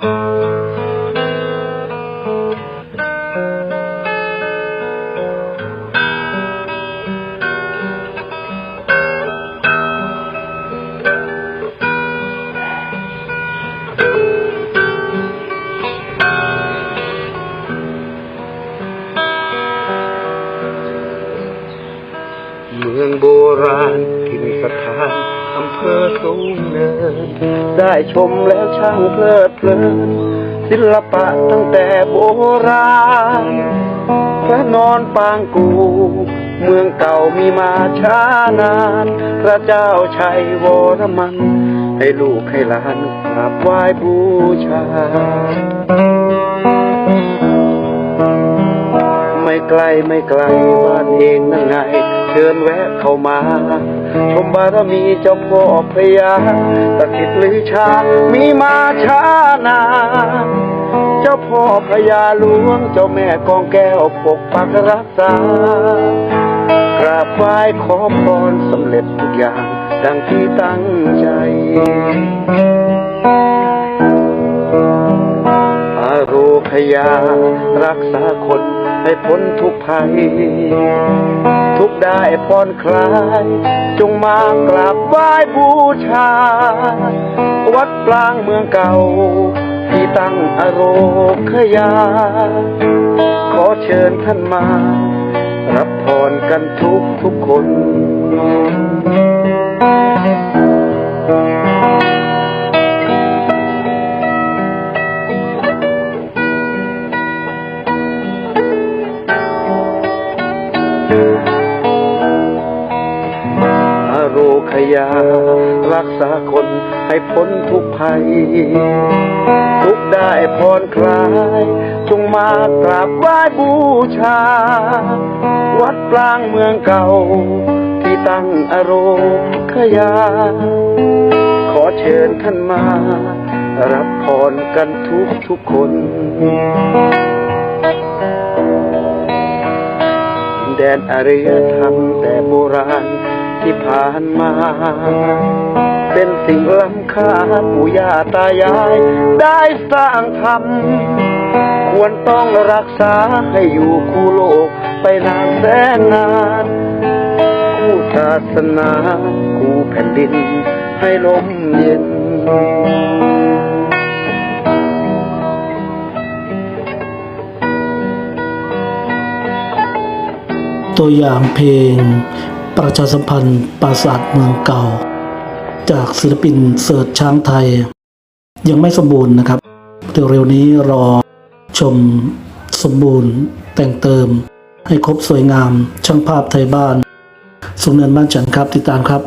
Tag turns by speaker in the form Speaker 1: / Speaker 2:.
Speaker 1: เมืองโบราณถิ่นสถาน อำเภอสูงเนิน ได้ชมแล้วช่างเพลิดเพลิน ศิลปะตั้งแต่โบราณ พระนอนปางกู เมืองเก่ามีมาช้านาน พระเจ้าชัยวรมัน ให้ลูกให้หลานกราบไหว้บูชาไม่ไกลไม่ไกลบ้านเองนั่นไง เชิญแวะเข้ามา ชมบารมีเจ้าพ่อพระยาตะกิดลือชา มีมาช้านานเจ้าพ่อพระยาหลวง เจ้าแม่กองแก้วปกปักรักษากราบไหว้ขอพรสำเร็จทุกอย่าง ดังที่ตั้งใจอาโรคยา รักษาคนให้พ้นทุกภัย ทุกได้ผ่อนคลาย จงมากราบไหว้บูชา วัดปลางเมืองเก่า ที่ตั้งอโรคยา ขอเชิญท่านมา รับพรกันทุกทุกคน โรคยา รักษาคนให้พ้นทุกภัย ทุกได้ผ่อนคลาย จงมากราบไหว้บูชา วัดปลางเมืองเก่า ที่ตั้งอโรคยา ขอเชิญท่านมา รับพรกันทุกทุกคนดินแดนอารยธรรมแต่โบราณ ที่ผ่านมา เป็นสิ่งล้ำค่าปู่ย่าตายาย ได้สร้างทำควรต้องรักษาให้อยู่คู่โลกไปนานแสนนานคู่ศาสนาคู่แผ่นดิน ให้ลมเย็น
Speaker 2: ตัวอย่างเพลง ประชาสัมพันธ์ปราสาทเมืองเก่า จากศิลปินเสิร์ชช้างไทย ยังไม่สมบูรณ์นะครับเร็วๆนี้รอชมสมบูรณ์แต่งเติม ให้ครบสวยงาม ช่างภาพไทยบ้าน สุนเนินบ้านฉันครับติดตามครับ